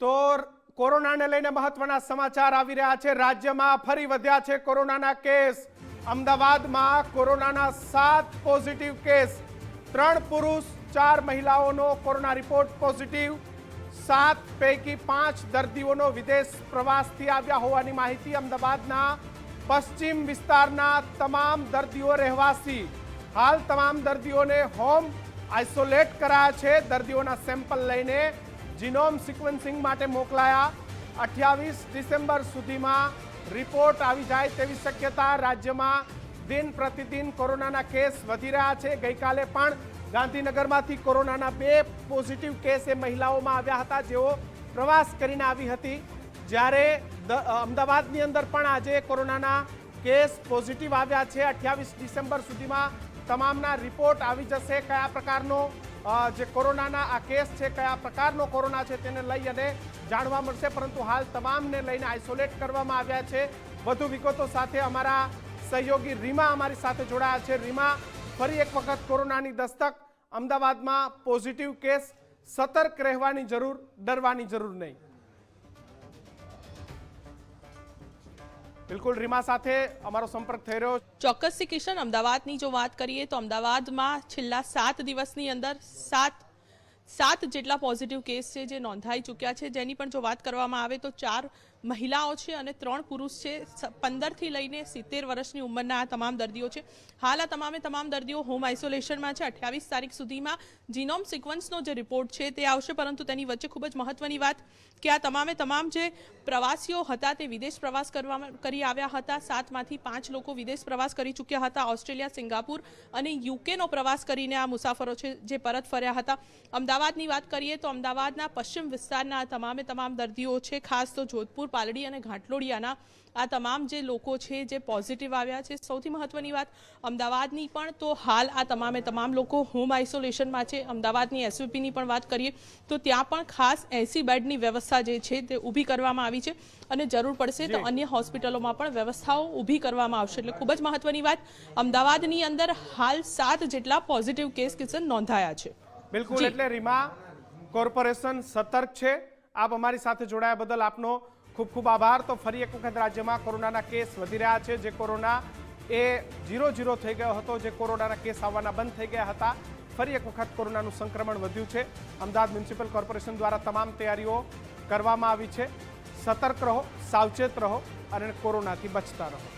તો કોરોનાને લઈને મહત્વના સમાચાર આવી રહ્યા છે. રાજ્યમાં ફરી વધ્યા છે કોરોનાના કેસ. અમદાવાદમાં કોરોનાના સાત પોઝિટિવ કેસ. ત્રણ પુરુષ, ચાર મહિલાઓનો કોરોના રિપોર્ટ પોઝિટિવ. સાત પૈકી પાંચ દર્દીઓનો વિદેશ પ્રવાસથી આવ્યા હોવાની માહિતી અમદાવાદના પશ્ચિમ વિસ્તારના તમામ દર્દીઓ રહેવાસી. હાલ તમામ દર્દીઓને હોમ આઇસોલેટ કરાયા છે. દર્દીઓના સેમ્પલ લઈને જીનોમ સિક્વન્સિંગ માટે મોકલાયા. અઠ્યાવીસ ડિસેમ્બર સુધીમાં રિપોર્ટ આવી જાય તેવી શક્યતા રાજ્યમાં. દિન પ્રતિદિન કોરોનાના કેસ વધી રહ્યા છે. ગઈકાલે પણ ગાંધીનગરમાંથી કોરોનાના બે પોઝિટિવ કેસ એ મહિલાઓમાં આવ્યા હતા. જેઓ પ્રવાસ કરીને આવી હતી. જ્યારે અમદાવાદની અંદર પણ આજે કોરોનાના કેસ પોઝિટિવ આવ્યા છે. અઠ્યાવીસ ડિસેમ્બર સુધીમાં તમામના રિપોર્ટ આવી જશે. કયા પ્રકારનો જે કોરોનાના આ કેસ છે, કયા પ્રકારનો કોરોના છે તેને લઈ અને જાણવા મળશે. પરંતુ હાલ તમામને લઈને આઇસોલેટ કરવામાં આવ્યા છે. વધુ વિગતો સાથે અમારા સહયોગી રીમા અમારી સાથે જોડાયા છે. રીમા, ફરી એક વખત કોરોનાની દસ્તક. અમદાવાદમાં પોઝિટિવ કેસ. સતર્ક રહેવાની જરૂર, ડરવાની જરૂર નહીં. બિલકુલ રીમા સાથે અમારો સંપર્ક થઈ રહ્યો. ચોક્કસથી કિશન, અમદાવાદની જો વાત કરીએ તો અમદાવાદમાં છેલ્લા સાત દિવસની અંદર સાત સાત જેટલા પોઝિટિવ કેસ છે જે નોંધાઈ ચૂક્યા છે. જેની પણ જો વાત કરવામાં આવે તો ચાર મહિલાઓ છે અને ત્રણ પુરુષ છે. પંદરથી લઈને સિત્તેર વર્ષની ઉંમરના આ તમામ દર્દીઓ છે. હાલ આ તમામે તમામ દર્દીઓ હોમ આઇસોલેશનમાં છે. અઠ્યાવીસ તારીખ સુધીમાં જીનોમ સિક્વન્સનો જે રિપોર્ટ છે તે આવશે, પરંતુ તેની વચ્ચે ખૂબ જ મહત્વની વાત કે આ તમામે તમામ જે પ્રવાસીઓ હતા તે વિદેશ પ્રવાસ કરવા કરી આવ્યા હતા. સાતમાંથી પાંચ લોકો વિદેશ પ્રવાસ કરી ચૂક્યા હતા. ઓસ્ટ્રેલિયા, સિંગાપુર અને યુકેનો પ્રવાસ કરીને આ મુસાફરો છે જે પરત ફર્યા હતા. અમદાવાદની વાત કરીએ તો અમદાવાદના પશ્ચિમ વિસ્તારના તમામે તમામ દર્દીઓ છે, ખાસ તો જોધપુર પાલડી અને ઘાટલોડિયાના આ તમામ જે લોકો છે જે પોઝિટિવ આવ્યા છે સૌથી મહત્વની વાત અમદાવાદની પણ તો હાલ આ તમામે તમામ લોકો હોમ આઇસોલેશનમાં છે. અમદાવાદની એસવીપીની પણ વાત કરીએ તો ત્યાં પણ ખાસ એસી બેડની વ્યવસ્થા જે છે તે ઊભી કરવામાં આવી છે અને જરૂર પડશે તો અન્ય હોસ્પિટલોમાં પણ વ્યવસ્થાઓ ઊભી કરવામાં આવશે. એટલે ખૂબ જ મહત્વની વાત અમદાવાદની અંદર હાલ સાત જેટલા પોઝિટિવ કેસ કિસ્સા નોંધાયા છે. બિલકુલ એટલે રીમા કોર્પોરેશન સતર્ક છે. આપ અમારી સાથે જોડાયા બદલ આપનો ખૂબ ખૂબ આભાર. તો ફરી એક વખત રાજ્યમાં કોરોનાના કેસ વધી રહ્યા છે. જે કોરોના એ જીરો ઝીરો થઈ ગયો હતો, જે કોરોનાના કેસ આવવાના બંધ થઈ ગયા હતા. ફરી એક વખત કોરોનાનું સંક્રમણ વધ્યું છે. અમદાવાદ મ્યુનિસિપલ કોર્પોરેશન દ્વારા તમામ તૈયારીઓ કરવામાં આવી છે. સતર્ક રહો, સાવચેત રહો અને કોરોનાથી બચતા રહો.